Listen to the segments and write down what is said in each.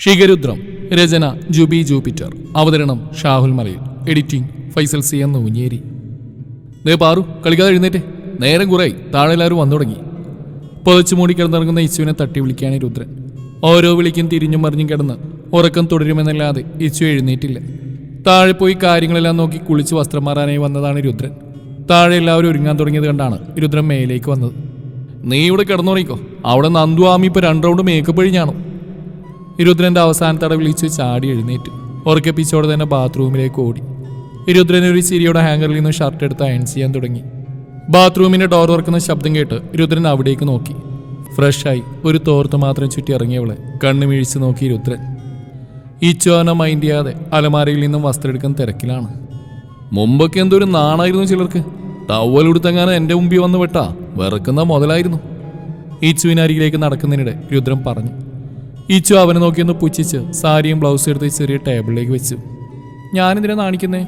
ഷിഗരുദ്രം രചന Jubi Jupiter അവതരണം ഷാഹുൽ മലയിൽ editing Faisal C എന്ന ഊഞ്ഞേരി ദേ പാറു കളിക്കാതെ എഴുന്നേറ്റേ. നേരം കുറയായി താഴെ എല്ലാവരും വന്നു തുടങ്ങി. പൊതച്ചു മൂടി കിടന്നിറങ്ങുന്ന ഇച്ചുവിനെ തട്ടി വിളിക്കുകയാണ് രുദ്രൻ. ഓരോ വിളിക്കും തിരിഞ്ഞും മറിഞ്ഞും കിടന്ന് ഉറക്കം തുടരുമെന്നല്ലാതെ ഇച്ചു എഴുന്നേറ്റില്ല. താഴെ പോയി കാര്യങ്ങളെല്ലാം നോക്കി കുളിച്ച് വസ്ത്രം മാറാനായി വന്നതാണ് രുദ്രൻ. താഴെ എല്ലാവരും ഒരുങ്ങാൻ തുടങ്ങിയത് കണ്ടാണ് രുദ്രൻ മേലേക്ക് വന്നത്. നീ ഇവിടെ കിടന്നുറങ്ങിക്കോ. അവിടെ നന്ദുവാമി ആമി ഇപ്പൊ രണ്ട് റൗണ്ട് മേക്കപ്പ് കഴിഞ്ഞാണോ? രുദ്രന്റെ അവസാനത്തട വിളിച്ച് ചാടി എഴുന്നേറ്റ്. ഉറക്കപ്പിച്ചോടെ തന്നെ ബാത്റൂമിലേക്ക് ഓടി. രുദ്രൻ ഒരു ചിരിയുടെ ഹാങ്കറിൽ നിന്ന് ഷർട്ട് എടുത്ത് അയൺ ചെയ്യാൻ തുടങ്ങി. ബാത്റൂമിന്റെ ഡോർ തുറക്കുന്ന ശബ്ദം കേട്ട് രുദ്രൻ അവിടേക്ക് നോക്കി. ഫ്രഷായി ഒരു തോർത്ത് മാത്രം ചുറ്റി ഇറങ്ങിയവളെ കണ്ണു വീഴ്ച നോക്കി രുദ്രൻ ഈച്ചോന മൈൻഡ് ചെയ്യാതെ അലമാരയിൽ നിന്നും വസ്ത്രം എടുക്കാൻ തിരക്കിലാണ്. മുമ്പൊക്കെ എന്തൊരു നാണായിരുന്നു ചിലർക്ക്. ടവൽ ഉടുത്തെങ്ങാനും എന്റെ മുമ്പിൽ വന്ന് വെട്ടാ. വെറുക്കുന്ന മുതലായിരുന്നു. ഈച്ചുവിനരികിലേക്ക് നടക്കുന്നതിനിടെ രുദ്രൻ പറഞ്ഞു. ഈച്ചു അവനെ നോക്കിയൊന്ന് പുച്ഛിച്ച് സാരിയും ബ്ലൗസും എടുത്ത് ചെറിയ ടേബിളിലേക്ക് വെച്ചു. ഞാനെന്തിനാ നാണിക്കുന്നേ?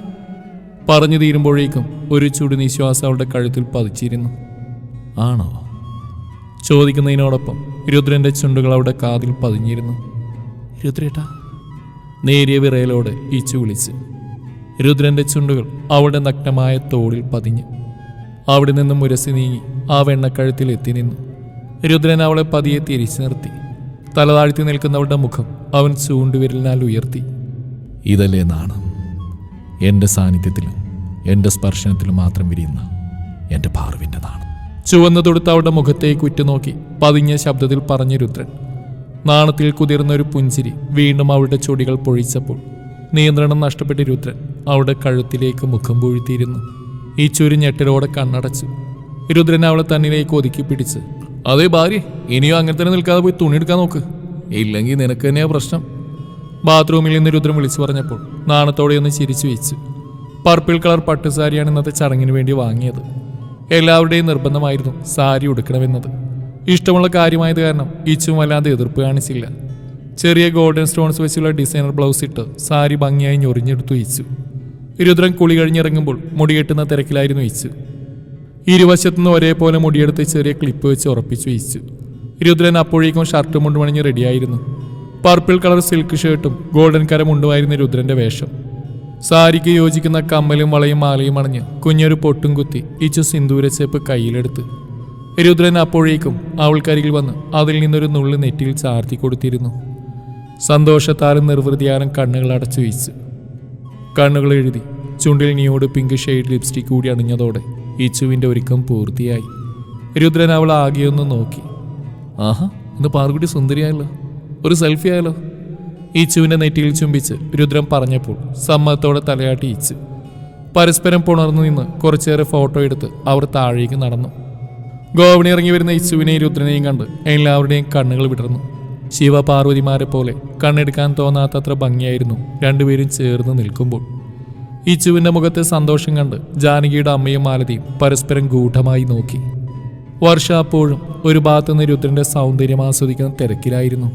പറഞ്ഞു തീരുമ്പോഴേക്കും ഒരു ചുടുനിശ്വാസം അവളുടെ കഴുത്തിൽ പതിച്ചിരുന്നു. ആണോ? ചോദിക്കുന്നതിനോടൊപ്പം രുദ്രന്റെ ചുണ്ടുകൾ അവളുടെ കാതിൽ പതിഞ്ഞിരുന്നു. രുദ്രേട്ടാ. നേരിയ വിറയലോടെ ഈച്ചു വിളിച്ച്. രുദ്രന്റെ ചുണ്ടുകൾ അവളുടെ നഗ്നമായ തോളിൽ പതിഞ്ഞു. അവിടെ നിന്നും മുരസി നീങ്ങി ആ വെണ്ണക്കഴുത്തിൽ എത്തി നിന്നു. രുദ്രൻ അവളെ പതിയെ തിരിച്ചു നിർത്തി. തലതാഴ്ത്തി നിൽക്കുന്നവളുടെ മുഖം അവൻ ചൂണ്ടുവിരലിനാൽ ഉയർത്തി. ഇതല്ലേ നാണം? എന്റെ സാന്നിധ്യത്തിലും എന്റെ സ്പർശനത്തിലും മാത്രം വിരിയുന്ന എന്റെ പാർവിന്റെ നാണം. ചുവന്ന തൊടുത്ത് അവളുടെ മുഖത്തേക്ക് ഉറ്റുനോക്കി പതിഞ്ഞ ശബ്ദത്തിൽ പറഞ്ഞു രുദ്രൻ നാണത്തിൽ കുതിർന്ന ഒരു പുഞ്ചിരി വീണ്ടും അവളുടെ ചൊടികൾ പൊഴിച്ചപ്പോൾ നിയന്ത്രണം നഷ്ടപ്പെട്ട രുദ്രൻ അവളുടെ കഴുത്തിലേക്ക് മുഖം പൂഴ്ത്തിയിരുന്നു. ഈ ചുരു ഞെട്ടലോടെ കണ്ണടച്ചു രുദ്രൻ അവളെ തന്നിലേക്ക് ഒതുക്കി പിടിച്ച് അതേ ഭാര്യ ഇനിയോ അങ്ങനെ തന്നെ നിൽക്കാതെ പോയി തുണി എടുക്കാൻ നോക്ക്. ഇല്ലെങ്കിൽ നിനക്ക് തന്നെയാ പ്രശ്നം. ബാത്റൂമിൽ നിന്ന് രുദ്രം വിളിച്ചു പറഞ്ഞപ്പോൾ നാണത്തോടെ ഒന്ന് ചിരിച്ചു വെച്ചു. പർപ്പിൾ കളർ പട്ടുസാരിയാണ് ഇന്നത്തെ ചടങ്ങിന് വേണ്ടി വാങ്ങിയത്. എല്ലാവരുടെയും നിർബന്ധമായിരുന്നു സാരി ഉടുക്കണമെന്നത്. ഇഷ്ടമുള്ള കാര്യമായത് കാരണം ഇച്ചും വല്ലാതെ എതിർപ്പ് കാണിച്ചില്ല. ചെറിയ ഗോൾഡൻ സ്റ്റോൺസ് വെച്ചുള്ള ഡിസൈനർ ബ്ലൗസ് ഇട്ട് സാരി ഭംഗിയായി ഞൊറിഞ്ഞെടുത്തു ഇച്ചു. രുദ്രൻ കുളി കഴിഞ്ഞിറങ്ങുമ്പോൾ മുടി കെട്ടുന്ന തിരക്കിലായിരുന്നു ഇച്ചു. ഇരുവശത്തുനിന്ന് ഒരേപോലെ മുടിയെടുത്ത് ചെറിയ ക്ലിപ്പ് വെച്ച് ഉറപ്പിച്ചു വെച്ചു. രുദ്രൻ അപ്പോഴേക്കും ഷർട്ടും മുണ്ടും അണിഞ്ഞ് റെഡിയായിരുന്നു പർപ്പിൾ കളർ സിൽക്ക് ഷർട്ടും ഗോൾഡൻ കര മുണ്ടുമായിരുന്നു രുദ്രന്റെ വേഷം. സാരിക്ക് യോജിക്കുന്ന കമ്മലും വളയും മാലയും അണഞ്ഞ് കുഞ്ഞൊരു പൊട്ടും കുത്തി ഇച്ചു സിന്ദൂരച്ചേപ്പ് കയ്യിലെടുത്ത്. രുദ്രൻ അപ്പോഴേക്കും അവൾക്കരികിൽ വന്ന് അതിൽ നിന്നൊരു നുള്ളു നെറ്റിയിൽ ചാർത്തി കൊടുത്തിരുന്നു. സന്തോഷത്താലും നിർവൃതിയാലും കണ്ണുകൾ അടച്ചു വീച്ചു. കണ്ണുകൾ എഴുതി ചുണ്ടിൽ നിയോട് പിങ്ക് ഷെയ്ഡ് ലിപ്സ്റ്റിക് കൂടി അണിഞ്ഞതോടെ ഇച്ചുവിന്റെ ഒരുക്കം പൂർത്തിയായി. രുദ്രൻ അവൾ ആകെയൊന്ന് നോക്കി. ആഹാ ഇന്ന് പാർക്കുട്ടി സുന്ദരിയായല്ലോ. ഒരു സെൽഫി ആയല്ലോ. ഈച്ചുവിന്റെ നെറ്റിയിൽ ചുംബിച്ച് രുദ്രൻ പറഞ്ഞപ്പോൾ സമ്മതത്തോടെ തലയാട്ടി ഈച്ചു. പരസ്പരം പുണർന്നു നിന്ന് കുറച്ചേറെ ഫോട്ടോ എടുത്ത് അവർ താഴേക്ക് നടന്നു. ഗോവണി ഇറങ്ങി വരുന്ന ഇച്ചുവിനെയും രുദ്രനെയും കണ്ട് എല്ലാവരുടെയും കണ്ണുകൾ വിടർന്നു. ശിവപാർവതിമാരെ പോലെ കണ്ണെടുക്കാൻ തോന്നാത്തത്ര ഭംഗിയായിരുന്നു രണ്ടുപേരും ചേർന്ന് നിൽക്കുമ്പോൾ. ഇച്ചുവിന്റെ മുഖത്തെ സന്തോഷം കണ്ട് ജാനകിയുടെ അമ്മയും മാലതിയും പരസ്പരം ഗൂഢമായി നോക്കി. വർഷ അപ്പോഴും ഒരു ഭാഗത്തുനിന്ന് രുദ്രന്റെ സൗന്ദര്യം ആസ്വദിക്കുന്ന തിരക്കിലായിരുന്നു.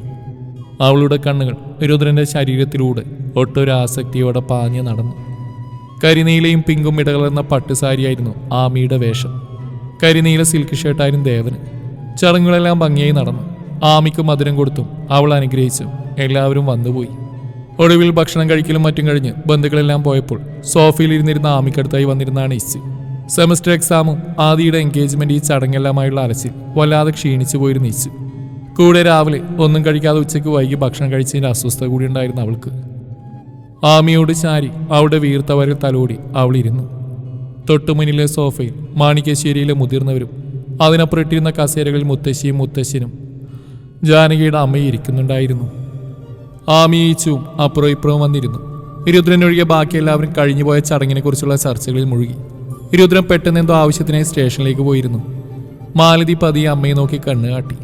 അവളുടെ കണ്ണുകൾ രുദ്രന്റെ ശരീരത്തിലൂടെ ഒട്ടൊരു ആസക്തിയോടെ പാഞ്ഞു നടന്നു. കരിനീലയും പിങ്കും ഇടകലർന്ന പട്ടുസാരിയായിരുന്നു ആമിയുടെ വേഷം. കരിനീല സിൽക്ക് ഷർട്ടായിരുന്നു ദേവന്. ചടങ്ങുകളെല്ലാം ഭംഗിയായി നടന്നു. ആമിക്ക് മധുരം കൊടുത്തും അവൾ അനുഗ്രഹിച്ചും എല്ലാവരും വന്നുപോയി. ഒടുവിൽ ഭക്ഷണം കഴിക്കലും മറ്റും കഴിഞ്ഞ് ബന്ധുക്കളെല്ലാം പോയപ്പോൾ സോഫയിൽ ഇരുന്നിരുന്ന ആമിക്കടുത്തായി വന്നിരുന്നാണ് ഇച്ച് സെമസ്റ്റർ എക്സാമും ആദിയുടെ എൻഗേജ്മെന്റ് ഈ ചടങ്ങെല്ലാമായുള്ള അലച്ചിൽ വല്ലാതെ ക്ഷീണിച്ചു പോയിരുന്നു ഇച്ചു കൂടെ രാവിലെ ഒന്നും കഴിക്കാതെ ഉച്ചയ്ക്ക് വൈകി ഭക്ഷണം കഴിച്ചതിന്റെ അസ്വസ്ഥത കൂടി ഉണ്ടായിരുന്നു അവൾക്ക്. ആമിയോട് ചാരി അവളുടെ വീർത്തവരിൽ തലോടി അവളിരുന്നു തൊട്ടുമുന്നിലെ സോഫയിൽ മാണിക്യശ്ശേരിയിലെ മുതിർന്നവരും അതിനപ്പുറത്തിരുന്ന കസേരകളിൽ മുത്തശ്ശിയും മുത്തശ്ശനും ജാനകിയുടെ അമ്മയും ഇരിക്കുന്നുണ്ടായിരുന്നു. ആമിയിച്ചും അപ്പുറം ഇപ്പുറവും വന്നിരുന്നു രുദ്രനൊഴികെ ബാക്കി എല്ലാവരും കഴിഞ്ഞുപോയ ചടങ്ങിനെ കുറിച്ചുള്ള ചർച്ചകളിൽ മുഴുകി. രുദ്രൻ പെട്ടെന്ന് എന്തോ ആവശ്യത്തിനായി സ്റ്റേഷനിലേക്ക് പോയിരുന്നു. മാലതി പതിയെ അമ്മയെ നോക്കി കണ്ണു കാട്ടി.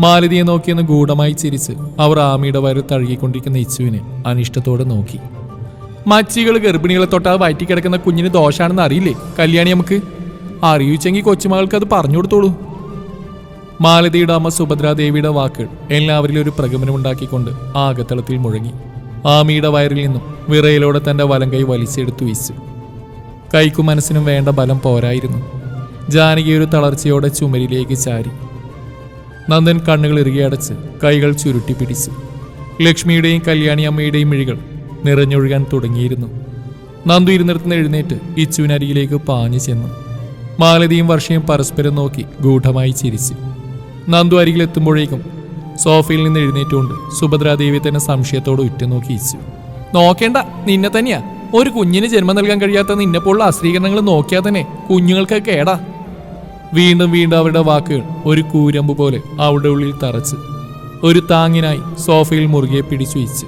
മാലതിയെ നോക്കിയെന്ന് ഗൂഢമായി ചിരിച്ച് അവർ ആമിയുടെ വയറ് തഴുകിക്കൊണ്ടിരിക്കുന്ന ഇച്ചുവിനെ അനിഷ്ടത്തോടെ നോക്കി. മച്ചികൾ ഗർഭിണികളെ തൊട്ടാൽ വയറ്റി കിടക്കുന്ന കുഞ്ഞിന് ദോഷാണെന്ന് അറിയില്ലേ? കല്യാണി നമുക്ക്? അറിയിച്ചെങ്കിൽ കൊച്ചുമകൾക്ക് അത് പറഞ്ഞു കൊടുത്തോളൂ. മാലതിയുടെ അമ്മ സുഭദ്രാദേവിയുടെ വാക്കുകൾ എല്ലാവരിലും ഒരു പ്രകമ്പനമുണ്ടാക്കിക്കൊണ്ട് ആകത്തളത്തിൽ മുഴങ്ങി. ആമിയുടെ വയറിൽ നിന്നും വിറയിലൂടെ തന്റെ വലം കൈ വലിച്ചെടുത്തു വീശു. കൈക്കും മനസ്സിനും വേണ്ട ബലം പോരായിരുന്നു. ജാനകി ഒരു തളർച്ചയോടെ ചുമരിലേക്ക് ചാരി. നന്ദൻ കണ്ണുകൾ ഇറുകിയടച്ച് കൈകൾ ചുരുട്ടി പിടിച്ചു. ലക്ഷ്മിയുടെയും കല്യാണി അമ്മയുടെയും മിഴികൾ നിറഞ്ഞൊഴുകാൻ തുടങ്ങിയിരുന്നു. നന്ദു ഇരുന്നിടത്തുനിന്ന് എഴുന്നേറ്റ് ഇച്ചുവിനരികിലേക്ക് പാഞ്ഞു ചെന്നു. മാലതിയും വർഷയും പരസ്പരം നോക്കി ഗൂഢമായി ചിരിച്ചു. നന്ദു അരികിലെത്തുമ്പോഴേക്കും സോഫയിൽ നിന്ന് എഴുന്നേറ്റുകൊണ്ട് സുഭദ്രാദേവി തന്നെ സംശയത്തോടെ ഉറ്റുനോക്കി ഇച്ചു നോക്കേണ്ട നിന്നെ തന്നെയാ. ഒരു കുഞ്ഞിന് ജന്മം നൽകാൻ കഴിയാത്ത നിന്നെ പോലുള്ള അശ്രീകരണങ്ങൾ നോക്കിയാൽ തന്നെ കുഞ്ഞുങ്ങൾക്ക് കേടാ. വീണ്ടും വീണ്ടും അവരുടെ വാക്കുകൾ ഒരു കൂരമ്പ് പോലെ അവളുടെ ഉള്ളിൽ തറച്ച് ഒരു താങ്ങിനായി സോഫയിൽ മുറുകെ പിടിച്ചു വെച്ചു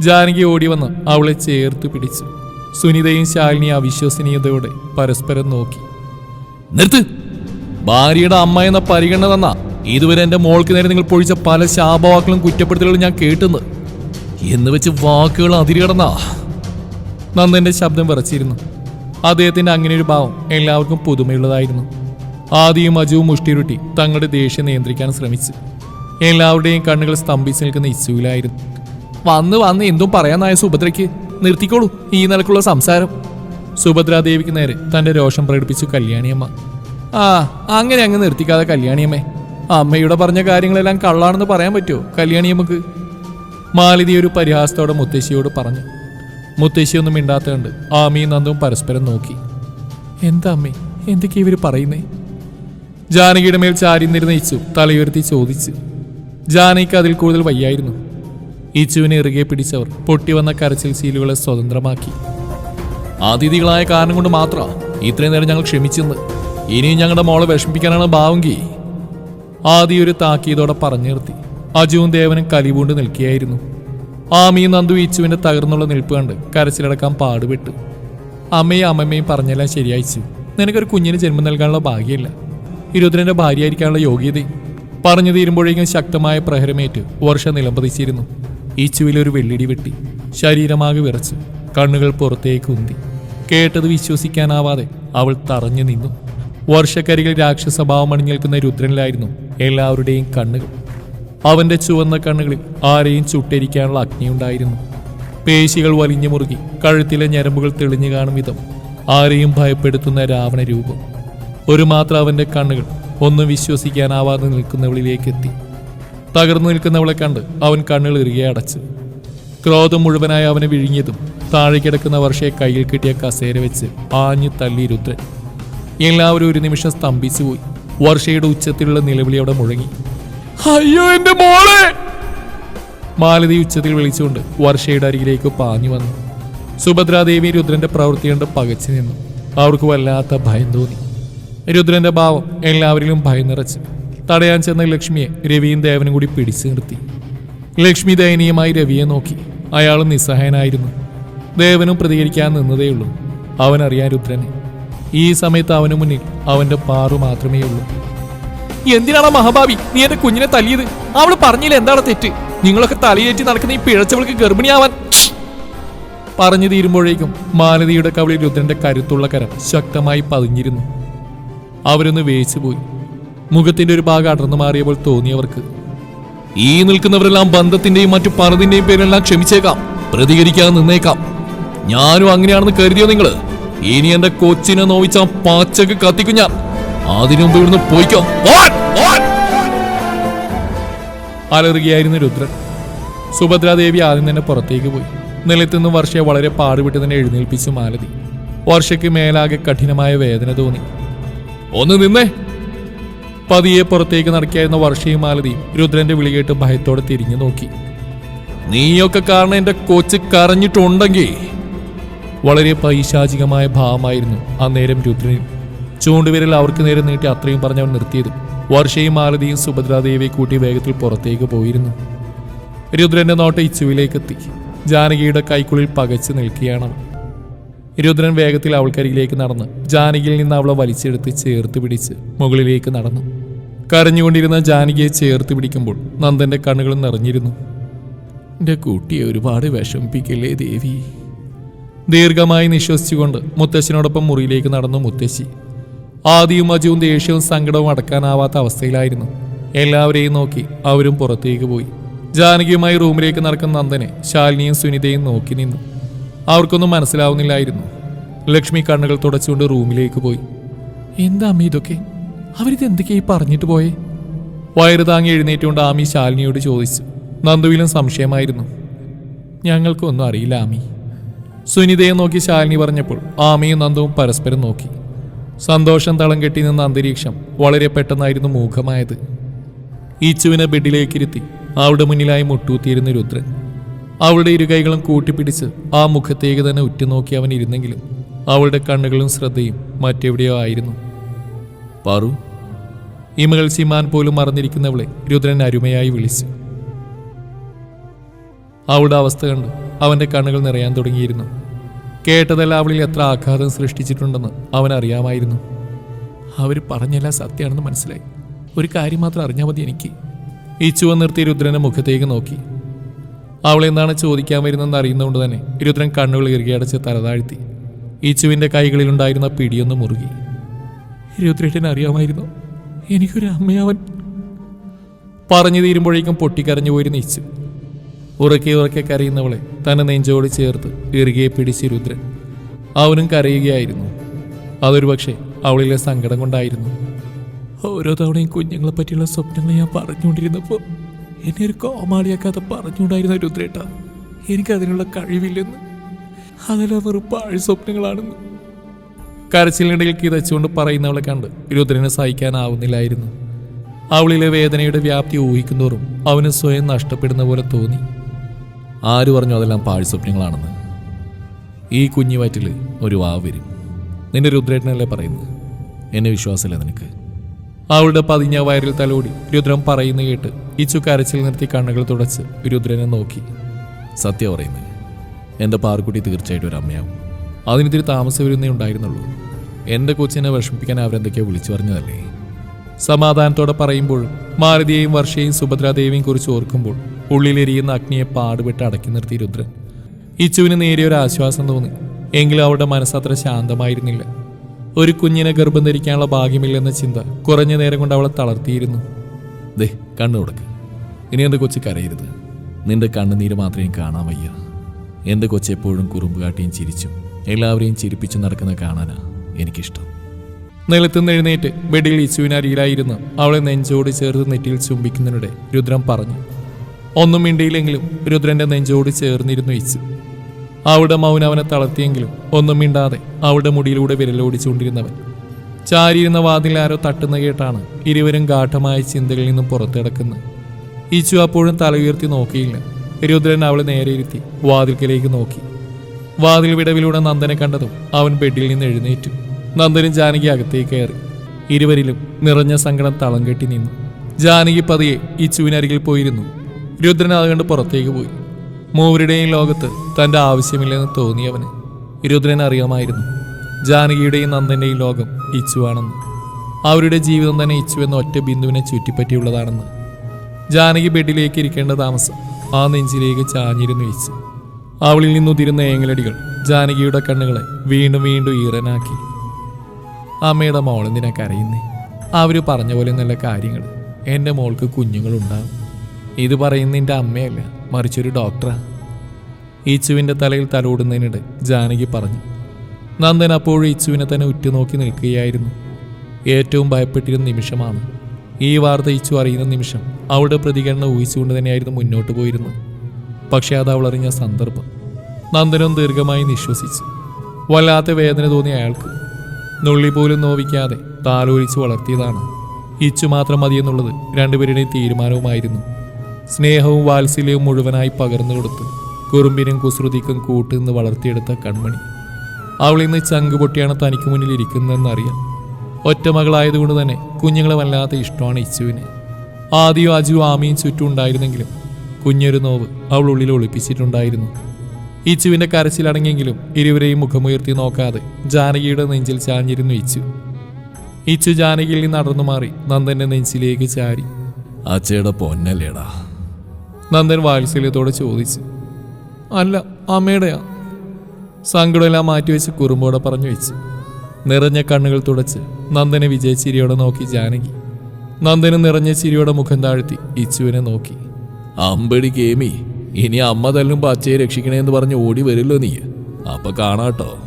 ജാനകി ഓടി വന്ന് അവളെ ചേർത്ത് പിടിച്ചു. സുനിതയും ശാലിനി അവിശ്വസനീയതയോടെ പരസ്പരം നോക്കി. നിർത്ത്. ഭാര്യയുടെ അമ്മ എന്ന പരിഗണന തന്ന. ഇതുവരെ എന്റെ മോൾക്ക് നേരെ നിങ്ങൾ പൊഴിച്ച പല ശാപവാക്കുകളും കുറ്റപ്പെടുത്തലുകളും ഞാൻ കേട്ടുന്നു. എന്ന് വെച്ച് വാക്കുകൾ അതിരുകടന്നാ. നന്ദന്റെ ശബ്ദം വിറച്ചിരുന്നു. അദ്ദേഹത്തിന്റെ അങ്ങനെ ഒരു ഭാവം എല്ലാവർക്കും പുതുമയുള്ളതായിരുന്നു. ആദിയും അജുവും മുഷ്ടിരുട്ടി തങ്ങളുടെ ദേഷ്യം നിയന്ത്രിക്കാൻ ശ്രമിച്ചു. എല്ലാവരുടെയും കണ്ണുകൾ സ്തംഭിച്ച് നിൽക്കുന്ന ഇസുവിലായിരുന്നു വന്ന് വന്ന് എന്തും പറയാനായ സുഭദ്രയ്ക്ക്. നിർത്തിക്കോളൂ ഈ നിലക്കുള്ള സംസാരം. സുഭദ്രാദേവിക്ക് നേരെ തന്റെ രോഷം പ്രകടിപ്പിച്ചു കല്യാണിയമ്മ. ആ അങ്ങനെ അങ്ങ് നിർത്തിക്കാതെ കല്യാണിയമ്മേ. അമ്മയുടെ പറഞ്ഞ കാര്യങ്ങളെല്ലാം കള്ളാണെന്ന് പറയാൻ പറ്റുമോ? കല്യാണി നമുക്ക് മാലിതി ഒരു പരിഹാസത്തോടെ മുത്തശ്ശിയോട് പറഞ്ഞു. മുത്തശ്ശിയൊന്നും മിണ്ടാത്തതുണ്ട് ആമിയും നന്ദും പരസ്പരം നോക്കി. എന്താ അമ്മേ എന്തൊക്കെ ഇവർ പറയുന്നേ? ജാനകിയുടെ മേൽ ചാരിന്നിരുന്ന ഇച്ചു തലയുയർത്തി ചോദിച്ചു. ജാനകിക്ക് അതിൽ കൂടുതൽ വയ്യായിരുന്നു. ഇച്ചുവിനെ ഇറുകെ പിടിച്ചവർ പൊട്ടിവന്ന കരച്ചിൽ സീലുകളെ സ്വതന്ത്രമാക്കി. അതിഥികളായ കാരണം കൊണ്ട് മാത്രം ഇത്രയും നേരം ഞങ്ങൾ ക്ഷമിച്ചെന്ന്. ഇനിയും ഞങ്ങളുടെ മോളെ വിഷമിപ്പിക്കാനാണ് ഭാവങ്കി ആദ്യ ഒരു താക്കീതോടെ പറഞ്ഞു നിർത്തി. അജുവും ദേവനും കലിപൂണ്ട് നിൽക്കുകയായിരുന്നു. ആമിയും നന്ദു ഈച്ചുവിന്റെ തകർന്നുള്ള നിൽപ്പ് കണ്ട് കരച്ചിലടക്കാൻ പാടുപെട്ടു. അമ്മയും അമ്മമ്മയും പറഞ്ഞെല്ലാം ശരിയായിച്ചു. നിനക്കൊരു കുഞ്ഞിന് ജന്മം നൽകാനുള്ള ഭാഗ്യമില്ല. ഇരുദ്രന്റെ ഭാര്യയായിരിക്കാനുള്ള യോഗ്യതയും പറഞ്ഞു തീരുമ്പോഴേക്കും ശക്തമായ പ്രഹരമേറ്റ് വർഷ നിലംപതിച്ചിരുന്നു. ഈച്ചുവിലൊരു വെള്ളിടി വെട്ടി. ശരീരമാകെ വിറച്ചു. കണ്ണുകൾ പുറത്തേക്ക് ഉന്തി. കേട്ടത് വിശ്വസിക്കാനാവാതെ അവൾ തറഞ്ഞു നിന്നു. വർഷക്കരികിൽ രാക്ഷസഭാവം അണിഞ്ഞേൽക്കുന്ന രുദ്രനിലായിരുന്നു എല്ലാവരുടെയും കണ്ണുകൾ അവന്റെ ചുവന്ന കണ്ണുകളിൽ ആരെയും ചുട്ടരിക്കാനുള്ള അഗ്നിയുണ്ടായിരുന്നു. പേശികൾ വലിഞ്ഞു മുറുകി കഴുത്തിലെ ഞരമ്പുകൾ തെളിഞ്ഞു കാണും വിധം ആരെയും ഭയപ്പെടുത്തുന്ന രാവണ രൂപം ഒരു മാത്രം അവന്റെ കണ്ണുകൾ ഒന്നും വിശ്വസിക്കാനാവാതെ നിൽക്കുന്നവളിലേക്ക് എത്തി തകർന്നു നിൽക്കുന്നവളെ കണ്ട് അവൻ കണ്ണുകൾ ഇറുകെ അടച്ചു. ക്രോധം മുഴുവനായി അവനെ വിഴുങ്ങിയതും താഴെ കിടക്കുന്ന വർഷയെ കയ്യിൽ കിട്ടിയ കസേര വെച്ച് ആഞ്ഞു തല്ലി രുദ്രൻ. എല്ലാവരും ഒരു നിമിഷം സ്തംഭിച്ചുപോയി. വർഷയുടെ ഉച്ചത്തിലുള്ള നിലവിളി അവിടെ മുഴങ്ങി. അയ്യോ എന്റെ മോളെ! മാലതി ഉച്ചത്തിൽ വിളിച്ചുകൊണ്ട് വർഷയുടെ അരികിലേക്ക് പാഞ്ഞു വന്നു. സുഭദ്രാദേവി രുദ്രന്റെ പ്രവൃത്തി കണ്ട് പകച്ചു നിന്നു. അവർക്ക് വല്ലാത്ത ഭയം തോന്നി. രുദ്രന്റെ ഭാവം എല്ലാവരിലും ഭയം നിറച്ചു. തടയാൻ ചെന്ന ലക്ഷ്മിയെ രവിയും ദേവനും കൂടി പിടിച്ചു നിർത്തി. ലക്ഷ്മി ദയനീയമായി രവിയെ നോക്കി. അയാളും നിസ്സഹായനായിരുന്നു. ദേവനും പ്രതികരിക്കാൻ നിന്നതേയുള്ളൂ. അവനറിയാൻ രുദ്രനെ. ഈ സമയത്ത് അവന് മുന്നിൽ അവന്റെ പാറു മാത്രമേ ഉള്ളൂ. എന്തിനാണ് മഹാഭാവി? നീ എന്റെ കുഞ്ഞിനെ തല്ലിയത്. അവൾ പറഞ്ഞില്ല എന്താണ് തെറ്റ്? നിങ്ങളൊക്കെ തലയേറ്റി നടക്കുന്ന ഈ പിഴച്ചവൾക്ക് ഗർഭിണിയാവാൻ. പറഞ്ഞു തീരുമ്പോഴേക്കും മാലതിയുടെ കവളിൽ രുദ്രന്റെ കരുത്തുള്ള കരം ശക്തമായി പതിഞ്ഞിരുന്നു. അവരൊന്ന് വേച്ചുപോയി മുഖത്തിന്റെ ഒരു ഭാഗം അടർന്നു മാറിയപ്പോൾ തോന്നിയവർക്ക് ഈ നിൽക്കുന്നവരെല്ലാം ബന്ധത്തിന്റെയും മറ്റു പണതിന്റെയും പേരെല്ലാം ക്ഷമിച്ചേക്കാം. പ്രതികരിക്കാൻ നിന്നേക്കാം. ഞാനും അങ്ങനെയാണെന്ന് കരുതിയോ നിങ്ങൾ? ഇനി എന്റെ കൊച്ചിനെ നോവിച്ച പാച്ചക്ക് കത്തിക്കും ഞാൻ. അതിനു മുമ്പ് ഇവിടുന്ന് പോയിക്കോ! അലറുകയായിരുന്നു രുദ്രൻ. സുഭദ്രാദേവി ആദ്യം തന്നെ പുറത്തേക്ക് പോയി. നിലത്തുനിന്ന് വർഷയെ വളരെ പാടുപെട്ട് തന്നെ എഴുന്നേൽപ്പിച്ചു മാലതി. വർഷയ്ക്ക് മേലാകെ കഠിനമായ വേദന തോന്നി. ഒന്ന് നിന്നേ. പതിയെ പുറത്തേക്ക് നടക്കിയായിരുന്ന വർഷയും മാലതിയും രുദ്രന്റെ വിളി കേട്ട് ഭയത്തോടെ തിരിഞ്ഞു നോക്കി. നീയൊക്കെ കാരണം എന്റെ കൊച്ച് കരഞ്ഞിട്ടുണ്ടെങ്കിൽ വളരെ പൈശാചികമായ ഭാവമായിരുന്നു ആ നേരം രുദ്രനിൽ ചൂണ്ടുവിരൽ അവർക്ക് നേരെ നീട്ടി അത്രയും പറഞ്ഞവൻ നിർത്തിയത്. വർഷയും മാലതിയും സുഭദ്രാദേവിയെ കൂട്ടി വേഗത്തിൽ പുറത്തേക്ക് പോയിരുന്നു. രുദ്രന്റെ നോട്ട ഇച്ചുവിലേക്ക് എത്തി ജാനകിയുടെ കൈക്കുള്ളിൽ പകച്ചു നിൽക്കുകയാണ് രുദ്രൻ വേഗത്തിൽ അവൾക്കരികിലേക്ക് നടന്ന് ജാനകിയിൽ നിന്ന് അവളെ വലിച്ചെടുത്ത് ചേർത്ത് പിടിച്ച് മുകളിലേക്ക് നടന്നു. കരഞ്ഞുകൊണ്ടിരുന്ന ജാനകിയെ ചേർത്ത് പിടിക്കുമ്പോൾ നന്ദന്റെ കണ്ണുകൾ നിറഞ്ഞിരുന്നു. എന്റെ കുട്ടിയെ ഒരുപാട് വിഷമിപ്പിക്കല്ലേ ദേവി? ദീർഘമായി നിശ്വസിച്ചുകൊണ്ട് മുത്തശ്ശനോടൊപ്പം മുറിയിലേക്ക് നടന്നു മുത്തശ്ശി. ആദിയും അജുവും ദേഷ്യവും സങ്കടവും അടക്കാനാവാത്ത അവസ്ഥയിലായിരുന്നു. എല്ലാവരെയും നോക്കി അവരും പുറത്തേക്ക് പോയി. ജാനകിയുമായി റൂമിലേക്ക് നടക്കുന്ന നന്ദനെ ശാലിനിയും സുനിതയും നോക്കി നിന്നു. അവർക്കൊന്നും മനസ്സിലാവുന്നില്ലായിരുന്നു. ലക്ഷ്മി കണ്ണുകൾ തുടച്ചുകൊണ്ട് റൂമിലേക്ക് പോയി. എന്താ അമ്മ ഇതൊക്കെ? അവരിത് എന്തൊക്കെയായി പറഞ്ഞിട്ട് പോയേ? വയറ് താങ്ങി എഴുന്നേറ്റുകൊണ്ട് ആമി ശാലിനിയോട് ചോദിച്ചു. നന്ദുവിലും സംശയമായിരുന്നു. ഞങ്ങൾക്കൊന്നും അറിയില്ല ആമി. സുനിതയെ നോക്കി ശാലിനി പറഞ്ഞപ്പോൾ ആമയും നന്ദവും പരസ്പരം നോക്കി. സന്തോഷം തളം കെട്ടി നിന്ന അന്തരീക്ഷം വളരെ പെട്ടെന്നായിരുന്നു മൂഖമായത്. ഈച്ചുവിനെ ബെഡിലേക്കിരുത്തി അവളുടെ മുന്നിലായി മുട്ടൂത്തിയിരുന്ന രുദ്രൻ. അവളുടെ ഇരു കൈകളും കൂട്ടിപ്പിടിച്ച് ആ മുഖത്തേക്ക് തന്നെ ഉറ്റുനോക്കി അവൻ ഇരുന്നെങ്കിലും അവളുടെ കണ്ണുകളും ശ്രദ്ധയും മറ്റെവിടെയോ ആയിരുന്നു. പാറു. ഇമകൾ സിമാൻ പോലും മറന്നിരിക്കുന്നവളെ രുദ്രൻ അരുമയായി വിളിച്ചു. അവളുടെ അവസ്ഥ കണ്ട് അവന്റെ കണ്ണുകൾ നിറയാൻ തുടങ്ങിയിരുന്നു. കേട്ടതെല്ലാം അവളിൽ എത്ര ആഘാതം സൃഷ്ടിച്ചിട്ടുണ്ടെന്ന് അവൻ അറിയാമായിരുന്നു അവർ പറഞ്ഞെല്ലാം സത്യമാണെന്ന് മനസ്സിലായി. ഒരു കാര്യം മാത്രം അറിഞ്ഞാൽ മതി എനിക്ക്. ഈ ചുവ നിർത്തി രുദ്രനെ മുഖത്തേക്ക് നോക്കി. അവൾ എന്താണ് ചോദിക്കാൻ വരുന്നതെന്ന് അറിയുന്നതുകൊണ്ട് തന്നെ രുദ്രൻ കണ്ണുകൾ ഇറുകിയടച്ച് തലതാഴ്ത്തി ഈച്ചുവിന്റെ കൈകളിലുണ്ടായിരുന്ന പിടിയൊന്ന് മുറുകി. രുദ്രേട്ടൻ അറിയാമായിരുന്നു എനിക്കൊരു അമ്മയവൻ. പറഞ്ഞു തീരുമ്പോഴേക്കും പൊട്ടിക്കരഞ്ഞു പോയിരുന്നു ഈച്ചു ഉറക്കെ ഉറക്കെ കരയുന്നവളെ തന്നെ നെഞ്ചോട് ചേർത്ത് ഇറുകെ പിടിച്ച് രുദ്രൻ. അവനും കരയുകയായിരുന്നു. അതൊരു പക്ഷേ അവളിലെ സങ്കടം കൊണ്ടായിരുന്നു. ഓരോ തവണയും കുഞ്ഞുങ്ങളെ പറ്റിയുള്ള സ്വപ്നങ്ങൾ ഞാൻ പറഞ്ഞുകൊണ്ടിരുന്നപ്പോൾ എന്നെ ഒരു കോമാളിയാക്കാതെ പറഞ്ഞുകൊണ്ടായിരുന്ന രുദ്രേട്ട. എനിക്കതിനുള്ള കഴിവില്ലെന്ന്. അതെല്ലാം വെറും പാഴ് സ്വപ്നങ്ങളാണെന്ന്. കരച്ചിലിനിടയിൽ കിതച്ചുകൊണ്ട് പറയുന്നവളെ കണ്ട് രുദ്രനെ സഹിക്കാനാവുന്നില്ലായിരുന്നു. അവളിലെ വേദനയുടെ വ്യാപ്തി ഊഹിക്കുന്നോറും അവന് സ്വയം നഷ്ടപ്പെടുന്ന പോലെ തോന്നി. ആര് പറഞ്ഞു അതെല്ലാം പാഴ് സ്വപ്നങ്ങളാണെന്ന്. ഈ കുഞ്ഞു വയറ്റിൽ ഒരു വാവ് വരും. നിന്റെ രുദ്രേട്ടനല്ലേ പറയുന്നത്? എന്നെ വിശ്വാസമില്ല നിനക്ക്. അവളുടെ പതിഞ്ഞ വയറിൽ തലോടി രുദ്രം പറയുന്ന കേട്ട് ഇച്ചു കരച്ചിൽ നിർത്തി കണ്ണുകൾ തുടച്ച് രുദ്രനെ നോക്കി. സത്യം പറയുന്നത് എന്റെ പാർക്കുട്ടി തീർച്ചയായിട്ടും ഒരു അമ്മയാവും. അതിനിത്തിരി താമസം വരുന്നേ ഉണ്ടായിരുന്നുള്ളൂ. എന്റെ കൊച്ചിനെ വിഷമിപ്പിക്കാൻ അവരെന്തൊക്കെയോ വിളിച്ചു പറഞ്ഞതല്ലേ. സമാധാനത്തോടെ പറയുമ്പോൾ മാരുതിയെയും വർഷയെയും സുഭദ്രാദേവിയും കുറിച്ച് ഓർക്കുമ്പോൾ ഉള്ളിലെരിയുന്ന അഗ്നിയെ പാടുപെട്ട് അടക്കി നിർത്തി രുദ്രൻ. ഇച്ചുവിന് നേരിയ ഒരു ആശ്വാസം തോന്നി. എങ്കിലും അവരുടെ മനസ്സത്ര ശാന്തമായിരുന്നില്ല. ഒരു കുഞ്ഞിനെ ഗർഭം ധരിക്കാനുള്ള ഭാഗ്യമില്ലെന്ന ചിന്ത കുറഞ്ഞ നേരം കൊണ്ട് അവളെ തളർത്തിയിരുന്നു. ദേ കണ്ണു കൊടുക്ക് ഇനി എന്റെ കൊച്ചു കരയരുത്. നിന്റെ കണ്ണുനീര് മാത്രമേ കാണാൻ വയ്യ. എന്റെ കൊച്ചെപ്പോഴും കുറുമ്പ് കാട്ടിയും ചിരിച്ചും എല്ലാവരെയും ചിരിപ്പിച്ചു നടക്കുന്ന കാണാനാ എനിക്കിഷ്ടം. നിലത്തുനിന്ന് എഴുന്നേറ്റ് ബെഡിൽ ഇച്ചുവിനരിയിലായിരുന്നു അവളെ നെഞ്ചോട് ചേർത്ത് നെറ്റിയിൽ ചുംബിക്കുന്നതിനിടെ രുദ്രം പറഞ്ഞു. ഒന്നും മിണ്ടിയില്ലെങ്കിലും രുദ്രന്റെ നെഞ്ചോട് ചേർന്നിരുന്നു ഇച്ചു അവിടെ മൗനം അവനെ തളർത്തിയെങ്കിലും ഒന്നും മിണ്ടാതെ അവളുടെ മുടിയിലൂടെ വിരലോടിച്ചുകൊണ്ടിരുന്നവൻ ചാരിയിരുന്ന വാതിൽ ആരോ തട്ടുന്ന കേട്ടാണ് ഇരുവരും ഗാഠമായ ചിന്തകളിൽ നിന്നും പുറത്തിടക്കുന്നത് ഇച്ചു അപ്പോഴും തല ഉയർത്തി നോക്കിയില്ല. രുദ്രൻ അവളെ നേരെ ഇരുത്തി വാതിൽക്കലേക്ക് നോക്കി. വാതിൽ വിടവിലൂടെ നന്ദനെ കണ്ടതും അവൻ ബെഡിൽ നിന്ന് എഴുന്നേറ്റു. നന്ദനും ജാനകി അകത്തേക്ക് കയറി. ഇരുവരിലും നിറഞ്ഞ സങ്കടം തളം കെട്ടി നിന്നു. ജാനകി പതിയെ ഇച്ചുവിനരികിൽ പോയിരുന്നു. രുദ്രൻ അതുകൊണ്ട് പുറത്തേക്ക് പോയി. മൂവരുടെയും ലോകത്ത് തന്റെ ആവശ്യമില്ലെന്ന് തോന്നിയവന് രുദ്രൻ അറിയാമായിരുന്നു. ജാനകിയുടെയും നന്ദന്റെയും ലോകം ഇച്ചുവാണെന്ന് അവരുടെ ജീവിതം തന്നെ ഇച്ചു എന്ന ഒറ്റ ബിന്ദുവിനെ ചുറ്റിപ്പറ്റിയുള്ളതാണെന്ന്. ജാനകി ബെഡിലേക്ക് ഇരിക്കേണ്ട താമസം ആ നെഞ്ചിലേക്ക് ചാഞ്ഞിരുന്നു ഇച്ചു അവളിൽ നിന്നുതിരുന്ന ഏങ്ങലടികൾ ജാനകിയുടെ കണ്ണുകളെ വീണ്ടും വീണ്ടും ഈറനാക്കി. അമ്മയുടെ മോൾ എന്തിനാ കരയുന്നേ? അവർ പറഞ്ഞ പോലെ നല്ല കാര്യങ്ങൾ എന്റെ മോൾക്ക് കുഞ്ഞുങ്ങളുണ്ടാവും. ഇത് പറയുന്ന എന്റെ അമ്മയല്ല? മറിച്ചൊരു ഡോക്ടറാ ഈച്ചുവിന്റെ തലയിൽ തലോടുന്നതിനിടെ ജാനകി പറഞ്ഞു. നന്ദൻ അപ്പോഴും ഈച്ചുവിനെ തന്നെ ഉറ്റുനോക്കി നിൽക്കുകയായിരുന്നു. ഏറ്റവും ഭയപ്പെട്ടിരുന്ന നിമിഷമാണ്. ഈ വാർത്ത ഈച്ചു അറിയുന്ന നിമിഷം അവളുടെ പ്രതികരണം ഊഹിച്ചുകൊണ്ട് തന്നെയായിരുന്നു മുന്നോട്ട് പോയിരുന്നത്. പക്ഷേ അത് അവളറിഞ്ഞ സന്ദർഭം. നന്ദനും ദീർഘമായി നിശ്വസിച്ചു. വല്ലാത്ത വേദന തോന്നി അയാൾക്ക് നുള്ളി പോലും നോവിക്കാതെ താലോലിച്ച് വളർത്തിയതാണ്. ഈച്ചു മാത്രം മതിയെന്നുള്ളത് രണ്ടുപേരുടെയും തീരുമാനവുമായിരുന്നു. സ്നേഹവും വാത്സല്യവും മുഴുവനായി പകർന്നു കൊടുത്ത് കുറുമ്പിനും കുസൃതിക്കും കൂട്ടുനിന്ന് വളർത്തിയെടുത്ത കൺമണി. അവൾ ഇന്ന് ചങ്ക് പൊട്ടിയാണ് തനിക്ക് മുന്നിൽ ഇരിക്കുന്നതെന്നറിയാം. ഒറ്റ മകളായതുകൊണ്ട് തന്നെ കുഞ്ഞുങ്ങളെ വല്ലാത്ത ഇഷ്ടമാണ് ഇച്ചുവിന്. ആദ്യവും അജു ആമിയും ചുറ്റും ഉണ്ടായിരുന്നെങ്കിലും കുഞ്ഞൊരു നോവ് അവൾ ഉള്ളിൽ ഒളിപ്പിച്ചിട്ടുണ്ടായിരുന്നു. ഇച്ചുവിന്റെ കരച്ചിലടങ്ങിയെങ്കിലും ഇരുവരെയും മുഖമുയർത്തി നോക്കാതെ ജാനകിയുടെ നെഞ്ചിൽ ചാഞ്ഞിരുന്നു ഇച്ചു. ഇച്ചു ജാനകിയിൽ നിന്ന് നടന്നു മാറി നന്ദന്റെ നെഞ്ചിലേക്ക് ചാരി. അച്ചയുടെ പൊന്നല്ലേടാ. നന്ദൻ വാത്സല്യത്തോടെ ചോദിച്ചു. അല്ല അമ്മയുടെയാ. സങ്കടമെല്ലാം മാറ്റിവെച്ച് കുറുമ്പോടെ പറഞ്ഞു വെച്ചു. നിറഞ്ഞ കണ്ണുകൾ തുടച്ച് നന്ദനെ വിജയച്ചിരിയോടെ നോക്കി ജാനകി. നന്ദന് നിറഞ്ഞ ചിരിയോടെ മുഖം താഴ്ത്തി ഇച്ചുവിനെ നോക്കി. അമ്പടി കേമി ഇനി അമ്മ തല്ലും പച്ചയെ രക്ഷിക്കണേന്ന് പറഞ്ഞ് ഓടി വരില്ലോ നീ. അപ്പൊ കാണാട്ടോ.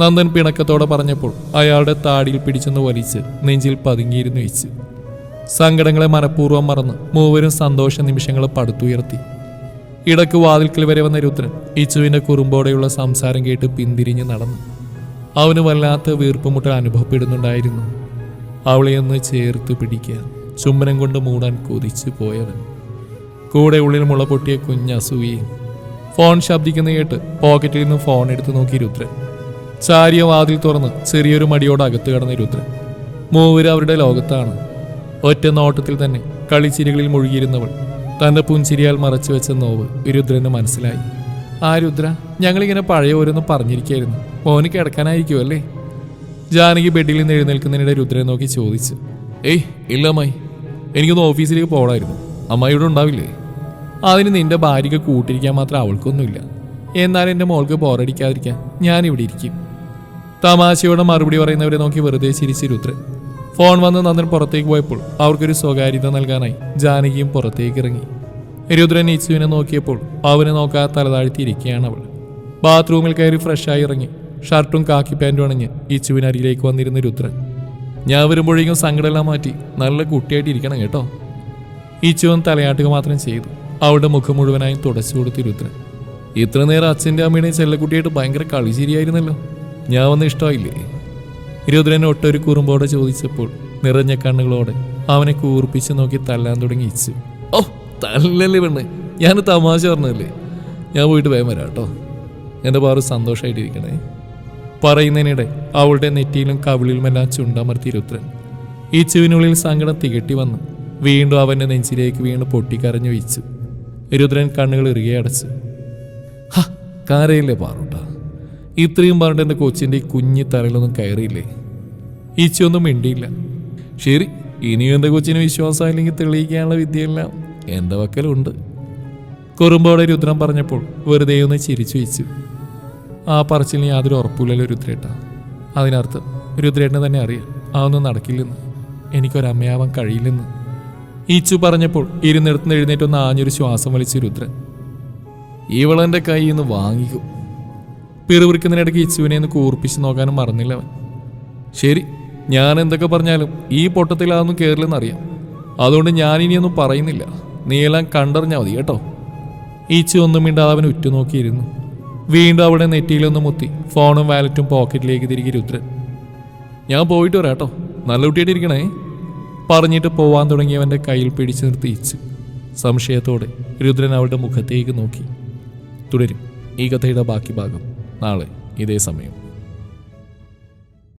നന്ദൻ പിണക്കത്തോടെ പറഞ്ഞപ്പോൾ അയാളുടെ താടിയിൽ പിടിച്ചെന്ന് വലിച്ച് നെഞ്ചിൽ പതുങ്ങിയിരുന്നു ഇച്ചു. സങ്കടങ്ങളെ മനഃപൂർവം മറന്ന് മൂവരും സന്തോഷ നിമിഷങ്ങൾ പടുത്തുയർത്തി. ഇടയ്ക്ക് വാതിൽക്കൽ വരെ വന്ന രുദ്രൻ ഇച്ചുവിന്റെ കുറുമ്പോടെയുള്ള സംസാരം കേട്ട് പിന്തിരിഞ്ഞ് നടന്നു. അവന് വല്ലാത്ത വീർപ്പുമുട്ടൽ അനുഭവപ്പെടുന്നുണ്ടായിരുന്നു. അവളെ ഒന്ന് ചേർത്ത് പിടിക്കുക ചുംബനം കൊണ്ട് മൂടാൻ കൊതിച്ചു പോയവൻ. കൂടെ ഉള്ളിൽ മുള പൊട്ടിയ കുഞ്ഞസൂയയും ഫോൺ ശബ്ദിക്കുന്ന കേട്ട് പോക്കറ്റിൽ നിന്ന് ഫോൺ എടുത്തു നോക്കി രുദ്രൻ. ചാരിയ വാതിൽ തുറന്ന് ചെറിയൊരു മടിയോട് അകത്ത് കടന്ന രുദ്രൻ. മൂവര് അവരുടെ ലോകത്താണ്. ഒറ്റ നോട്ടത്തിൽ തന്നെ കളിച്ചിരികളിൽ മുഴുകിയിരുന്നവൾ തന്റെ പുഞ്ചിരിയാൽ മറച്ചു വെച്ച നോവ് രുദ്രന് മനസ്സിലായി. ആ രുദ്ര ഞങ്ങളിങ്ങനെ പഴയ ഓരോന്ന് പറഞ്ഞിരിക്കായിരുന്നു. മോന് കിടക്കാനായിരിക്കും അല്ലേ? ജാനകി ബെഡിൽ നിന്ന് എഴുന്നേൽക്കുന്നതിനിടെ രുദ്രനെ നോക്കി ചോദിച്ചു. ഏയ് ഇല്ല അമ്മായി. എനിക്കൊന്ന് ഓഫീസിലേക്ക് പോകണമായിരുന്നു അമ്മായിയുടെ ഉണ്ടാവില്ലേ? അതിന് നിന്റെ ഭാര്യയ്ക്ക് കൂട്ടിരിക്കാൻ മാത്രം അവൾക്കൊന്നുമില്ല. എന്നാൽ എന്റെ മോൾക്ക് ബോറടിക്കാതിരിക്കാൻ ഞാനിവിടെ ഇരിക്കും. തമാശയോടെ മറുപടി പറയുന്നവരെ നോക്കി വെറുതെ ചിരിച്ച് രുദ്രൻ ഫോൺ വന്ന് നന്ദൻ പുറത്തേക്ക് പോയപ്പോൾ അവർക്കൊരു സ്വകാര്യത നൽകാനായി ജാനകിയും പുറത്തേക്ക് ഇറങ്ങി. രുദ്രൻ ഇച്ചുവിനെ നോക്കിയപ്പോൾ അവനെ നോക്കാതെ തലതാഴ്ത്തിയിരിക്കുകയാണ് അവൾ. ബാത്റൂമിൽ കയറി ഫ്രഷായി ഇറങ്ങി ഷർട്ടും കാക്കി പാന്റും അണിഞ്ഞ് ഇച്ചുവിനരികിലേക്ക് വന്നിരുന്ന രുദ്രൻ ഞാൻ വരുമ്പോഴേക്കും സങ്കടമെല്ലാം മാറ്റി നല്ല കുട്ടിയായിട്ട് ഇരിക്കണം കേട്ടോ ഈച്ചുവൻ തലയാട്ടുക മാത്രം ചെയ്തു. അവളുടെ മുഖം മുഴുവനായും തുടച്ചു കൊടുത്തു രുദ്രൻ. ഇത്ര നേരം അച്ഛന്റെ അമ്മയുടെയും ചെല്ലക്കുട്ടിയായിട്ട് ഭയങ്കര കളിചിരിയായിരുന്നല്ലോ ഞാൻ വന്ന് ഇഷ്ടമായില്ലേ? രുദ്രൻ ഒട്ടൊരു കുറുമ്പോടെ ചോദിച്ചപ്പോൾ നിറഞ്ഞ കണ്ണുകളോടെ അവനെ കൂർപ്പിച്ച് നോക്കി തല്ലാൻ തുടങ്ങി ഓ തല്ലല്ലേ പെണ്ണ്. ഞാൻ തമാശ പറഞ്ഞല്ലേ ഞാൻ പോയിട്ട് വേഗം വരാം കേട്ടോ. എന്റെ പാറു സന്തോഷമായിട്ടിരിക്കണേ പറയുന്നതിനിടെ അവളുടെ നെറ്റിയിലും കവിളിലുമെല്ലാം ചുണ്ടമർത്തി രുദ്രൻ ഈ ചുവിനുള്ളിൽ സങ്കടം തികട്ടി വന്നു. വീണ്ടും അവന്റെ നെഞ്ചിലേക്ക് വീണ് പൊട്ടിക്കരഞ്ഞു വെച്ചു രുദ്രൻ കണ്ണുകൾ ഇറുകെ അടച്ചു. ഹ കാരയില്ലേ പാറുട്ട? ഇത്രയും പറഞ്ഞിട്ട് എന്റെ കൊച്ചിന്റെ കുഞ്ഞി തലയിലൊന്നും കയറിയില്ലേ? ഈച്ചയൊന്നും മിണ്ടിയില്ല. ശരി ഇനിയും എന്റെ കൊച്ചിന് വിശ്വാസമില്ലെങ്കിൽ തെളിയിക്കാനുള്ള വിദ്യയെല്ലാം എന്റെ വക്കലുണ്ട് കുറുമ്പോടെ രുദ്രൻ പറഞ്ഞപ്പോൾ വെറുതെ ഒന്ന് ചിരിച്ചു വെച്ചു. ആ പറച്ചിലിന് യാതൊരു ഉറപ്പില്ലല്ലോ രുദ്രേട്ട. അതിനർത്ഥം രുദ്രേട്ടനെ തന്നെ അറിയാം അതൊന്നും നടക്കില്ലെന്ന്. എനിക്കൊരമ്മയാവാൻ കഴിയില്ലെന്ന്. ഈച്ചു പറഞ്ഞപ്പോൾ ഇരുന്നിടത്തുനിന്ന് എഴുന്നേറ്റൊന്ന് ആഞ്ഞൊരു ശ്വാസം വലിച്ചു രുദ്രൻ. ഇവളെന്റെ കയ്യിൽ നിന്ന് വാങ്ങിക്കും. പിറുപിറുക്കുന്നതിനിടയ്ക്ക് ഇച്ചുവിനെ ഒന്ന് കൂർപ്പിച്ച് നോക്കാനും മറന്നില്ല അവൻ. ശരി ഞാൻ എന്തൊക്കെ പറഞ്ഞാലും ഈ പൊട്ടത്തിൽ അതൊന്നും കയറില്ലെന്നറിയാം അതുകൊണ്ട് ഞാൻ ഇനിയൊന്നും പറയുന്നില്ല. നീയെല്ലാം കണ്ടറിഞ്ഞാൽ മതി കേട്ടോ. ഈച്ചു ഒന്നും മിണ്ടാതെ അവൻ ഉറ്റുനോക്കിയിരുന്നു. വീണ്ടും അവിടെ നെറ്റിയിലൊന്ന് മുത്തി ഫോണും വാലറ്റും പോക്കറ്റിലേക്ക് തിരികെ രുദ്രൻ. ഞാൻ പോയിട്ട് വരാം കേട്ടോ. നല്ല കുട്ടിയായിട്ടിരിക്കണേ പറഞ്ഞിട്ട് പോവാൻ തുടങ്ങിയവന്റെ കയ്യിൽ പിടിച്ചു നിർത്തി ഇച്ചു. സംശയത്തോടെ രുദ്രൻ അവളുടെ മുഖത്തേക്ക് നോക്കി. തുടരും. ഈ കഥയുടെ ബാക്കി ഭാഗം. നാളെ ഇതേ സമയം